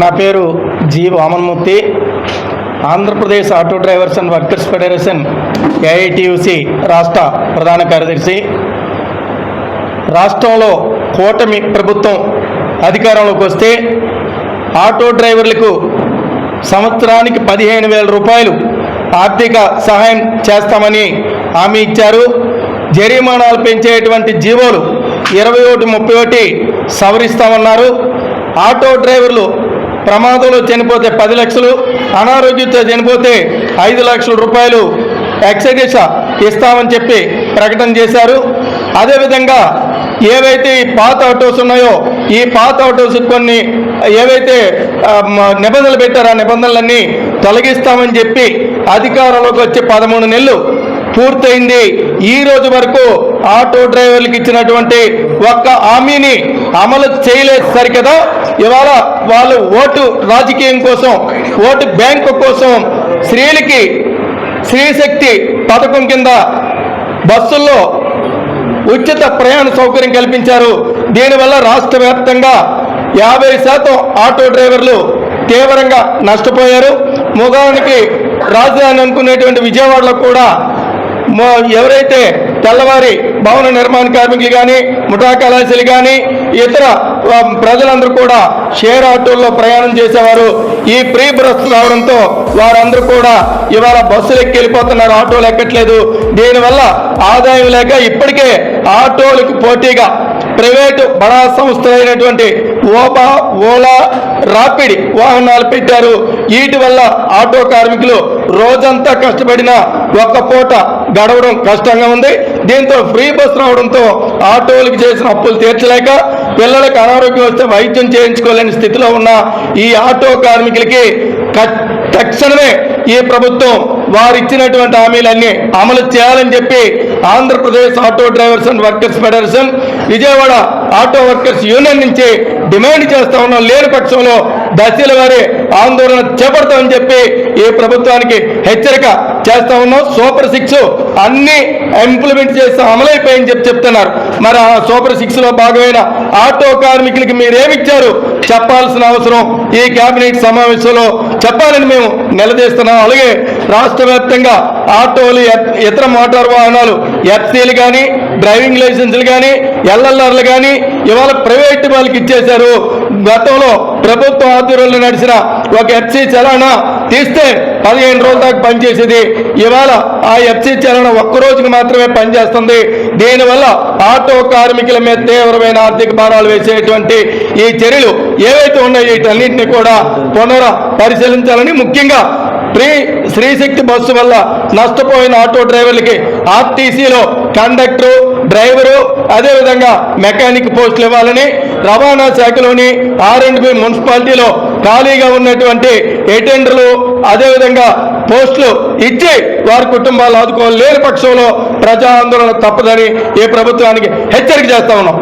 నా పేరు G Vamanmurthy. Andhra Pradesh auto drivers and workers federation AITUC రాష్ట్ర ప్రధాన కార్యదర్శి. రాష్ట్రంలో కూటమి ప్రభుత్వం అధికారంలోకి వస్తే ఆటో డ్రైవర్లకు సంవత్సరానికి పదిహేను వేల రూపాయలు ఆర్థిక సహాయం చేస్తామని హామీ ఇచ్చారు. జరిమానాలు పెంచేటువంటి జీవోలు ఇరవై ఒకటి ముప్పై ఒకటి సవరిస్తామన్నారు. ఆటో డ్రైవర్లు ప్రమాదంలో చనిపోతే పది లక్షలు అనారోగ్యంతో చనిపోతే ఐదు లక్షల రూపాయలు ఎక్సైజెస్ ఇస్తామని చెప్పి ప్రకటన చేశారు. అదేవిధంగా ఏవైతే ఈ పాత ఆటోస్ ఉన్నాయో ఈ పాత ఆటోస్ కొన్ని ఏవైతే నిబంధనలు పెట్టారో ఆ నిబంధనలన్నీ తొలగిస్తామని చెప్పి అధికారంలోకి వచ్చి పదమూడు నెలలు పూర్తయింది. ఈ రోజు వరకు ఆటో డ్రైవర్లకు ఇచ్చినటువంటి ఒక్క హామీని అమలు చేయలేదు సరికదా? ఇవాళ వాళ్ళు ఓటు రాజకీయం కోసం ఓటు బ్యాంకు కోసం స్త్రీలకి స్త్రీశక్తి పథకం కింద బస్సుల్లో ఉచిత ప్రయాణ సౌకర్యం కల్పించారు. దీనివల్ల రాష్ట్ర వ్యాప్తంగా యాభై శాతం ఆటో డ్రైవర్లు తీవ్రంగా నష్టపోయారు. ముగానికి రాజధాని అనుకునేటువంటి విజయవాడలో కూడా ఎవరైతే తెల్లవారి భవన నిర్మాణ కార్మికులు కానీ ముఠా కళాశాలు కానీ ఇతర ప్రజలందరూ కూడా షేర్ ఆటోల్లో ప్రయాణం చేసేవారు. ఈ ఫ్రీ బస్ రావడంతో వారందరూ కూడా ఇవాళ బస్సులు ఎక్కి వెళ్ళిపోతున్నారు. ఆటోలు ఎక్కట్లేదు. దీనివల్ల ఆదాయం లేక ఇప్పటికే ఆటోలకు పోటీగా ప్రైవేటు బడా సంస్థలు అయినటువంటి ఓబా ఓలా రాపిడ్ వాహనాలు పెట్టారు. వీటి వల్ల ఆటో కార్మికులు రోజంతా కష్టపడిన ఒక్క పూట గడవడం కష్టంగా ఉంది. దీంతో ఫ్రీ బస్ రావడంతో ఆటోలకు చేసిన అప్పులు తీర్చలేక పిల్లలకు అనారోగ్యం వస్తే వైద్యం చేయించుకోలేని స్థితిలో ఉన్న ఈ ఆటో కార్మికులకి తక్షణమే ఈ ప్రభుత్వం వారు ఇచ్చినటువంటి హామీలన్నీ అమలు చేయాలని చెప్పి Andhra Pradesh auto drivers and workers federation Vijayawada auto workers union నుంచి డిమాండ్ చేస్తా ఉన్నాం. లేని పక్షంలో దశల వారి ఆందోళన చేపడతామని చెప్పి ఈ ప్రభుత్వానికి హెచ్చరిక చేస్తా ఉన్నాం. సూపర్ సిక్స్ అన్ని ఇంప్లిమెంట్ చేస్తే అమలైపోయాయని చెప్పి చెప్తున్నారు. మరి ఆ సూపర్ సిక్స్లో భాగమైన ఆటో కార్మికులకి మీరేమిచ్చారు చెప్పాల్సిన అవసరం ఈ కేబినెట్ సమావేశంలో చెప్పాలని మేము నిలదీస్తున్నాం. అలాగే రాష్ట్ర వ్యాప్తంగా ఆటోలు ఇతర మోటార్ వాహనాలు ఎఫ్సీలు కానీ డ్రైవింగ్ లైసెన్సులు కానీ ఎల్ఎల్ఆర్లు కానీ ఇవాళ ప్రైవేట్ వాళ్ళకి ఇచ్చేశారు. గతంలో ప్రభుత్వం ఆధ్వర్యంలో నడిచిన ఒక ఎఫ్సీ చలానా తీస్తే పదిహేను రోజుల దాకా పనిచేసేది. ఇవాళ ఆ ఎఫ్సీ చలన ఒక్క రోజుకి మాత్రమే పనిచేస్తుంది. దీనివల్ల ఆటో కార్మికుల మీద తీవ్రమైన ఆర్థిక భారాలు వేసేటువంటి ఈ చర్యలు ఏవైతే ఉన్నాయో వీటన్నింటినీ కూడా పునర పరిశీలించాలని ముఖ్యంగా శ్రీ శ్రీశక్తి బస్సు వల్ల నష్టపోయిన ఆటో డ్రైవర్లకి ఆర్టీసీలో కండక్టరు డ్రైవరు అదేవిధంగా మెకానిక్ పోస్టులు ఇవ్వాలని రవాణా శాఖలోని ఆర్ అండ్ బి మున్సిపాలిటీలో ఖాళీగా ఉన్నటువంటి అటెండర్లు అదేవిధంగా పోస్టులు ఇచ్చి వారి కుటుంబాలు ఆదుకోలేని పక్షంలో ప్రజా ఆందోళన తప్పదని ఈ ప్రభుత్వానికి హెచ్చరిక చేస్తా ఉన్నాం.